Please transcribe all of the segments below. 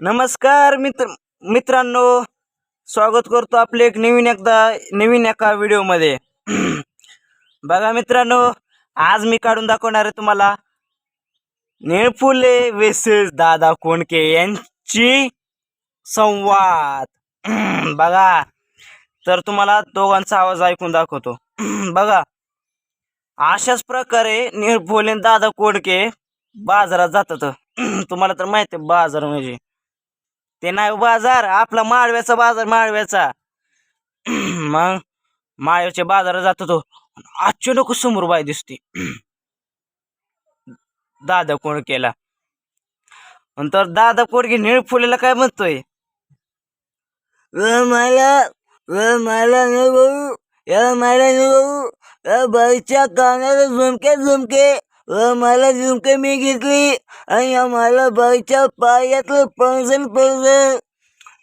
नमस्कार मित्र मित्रांनो. स्वागत करतो आपले एक नवीन एकदा नवीन एका व्हिडिओमध्ये. बघा मित्रांनो आज मी काढून दाखवणार आहे तुम्हाला निळफुले वेसेस दादा कोणके यांची संवाद. बघा. तर तुम्हाला दोघांचा आवाज ऐकून दाखवतो. बघा. अशाच प्रकारे निळफुले दादा कोणके बाजारात जातात. तुम्हाला तर माहिती आहे बाजार म्हणजे. ते नाही बाजार आपला माळव्याचा बाजार माळव्याचा. मग माळव्याच्या बाजारात जातो तो. अचानक समोर बाय दिसते. दादा कोण केला? नंतर दादा पोरगी निळ फुलेला काय म्हणतोय? मला मला भाऊ या मला भाऊ बाईच्या कानाला झुमके झुमके. अ मला झुमके मी घेतली आणि मला बाईच्या पायातलं पंजन पंजन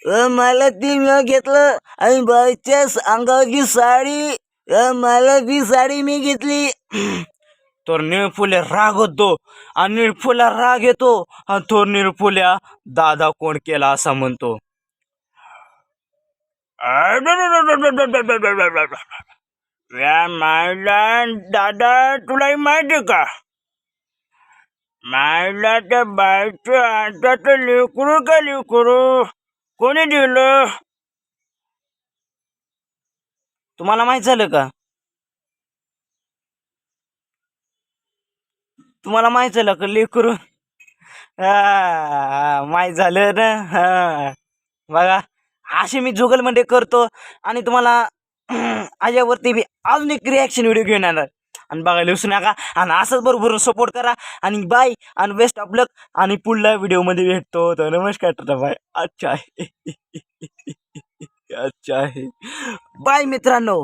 अ मला ती मी घेतलं आणि बाईच्या अंगावरची साडी. अ मला ती साडी मी घेतली. तर निळफुले रागवतो आणि निळफुला राग येतो आणि तो निळफुल्या दादा कोण केला असा म्हणतो. या मायला दादा तुला हे माहिती का? मायला त्या बायचं आता लेकरू का लेकरू? कोणी दिलं? तुम्हाला माहीत झालं का? तुम्हाला माहीत झालं का लेकरू? हा माहीत झालं ना? हा. बघा असे मी जुगलमध्ये करतो आणि तुम्हाला याच्यावरती बी अजून एक रिॲक्शन व्हिडिओ घेऊन येणार. आणि बघायला विसरू नका. आणि असंच बरोबर सपोर्ट करा. आणि बाय आणि बेस्ट ऑफ लक आणि पुढल्या व्हिडिओमध्ये भेटतो. तर नमस्कार टाटा बाय अच्छा आहे. अच्छा आहे. बाय मित्रांनो.